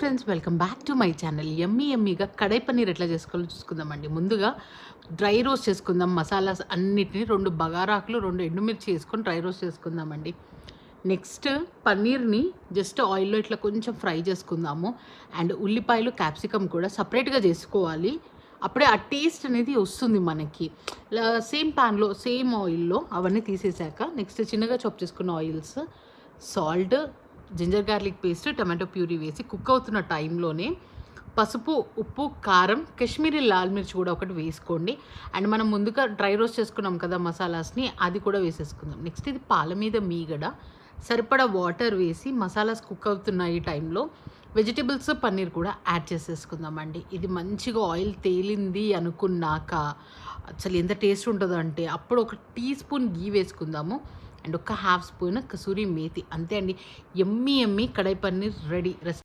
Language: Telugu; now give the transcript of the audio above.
Friends welcome back to my channel yummy ఎమ్మీగా కడాయి పన్నీర్ ఎట్లా చేసుకోవాలో చూసుకుందామండి. ముందుగా డ్రై రోస్ట్ చేసుకుందాం మసాలాస్ అన్నిటిని రెండు బగారాకులు రెండు ఎండుమిర్చి వేసుకొని డ్రై రోస్ట్ చేసుకుందామండి. నెక్స్ట్ పన్నీర్ని జస్ట్ ఆయిల్లో ఇట్లా కొంచెం ఫ్రై చేసుకుందాము. అండ్ ఉల్లిపాయలు క్యాప్సికమ్ కూడా సపరేట్గా చేసుకోవాలి. అప్పుడే ఆ టేస్ట్ అనేది వస్తుంది మనకి. సేమ్ ప్యాన్లో సేమ్ ఆయిల్లో అవన్నీ తీసేసాక నెక్స్ట్ చిన్నగా చాప్ చేసుకున్న oils salt ginger garlic paste tomato puree వేసి కుక్ అవుతున్న టైంలోనే పసుపు ఉప్పు కారం కాశ్మీరీ లాల్ మిర్చి కూడా ఒకటి వేసుకోండి. అండ్ మనం ముందుగా డ్రై రోస్ట్ చేసుకున్నాం కదా మసాలాస్ని అది కూడా వేసేసుకుందాం. నెక్స్ట్ ఇది పాల మీద మీగడ సరిపడా వాటర్ వేసి మసాలాస్ కుక్ అవుతున్న ఈ టైంలో వెజిటేబుల్స్ పన్నీర్ కూడా యాడ్ చేసేసుకుందామండి ఇది మంచిగా ఆయిల్ తేలింది అనుకున్నాక అసలు ఎంత టేస్ట్ ఉంటుందో అంటే అప్పుడు ఒక టీ స్పూన్ గీ వేసుకుందాము. అండ్ ఒక హాఫ్ స్పూన్ కసూరి మేతి. అంతే అండి. Yummy yummy kadai paneer ready. రెస్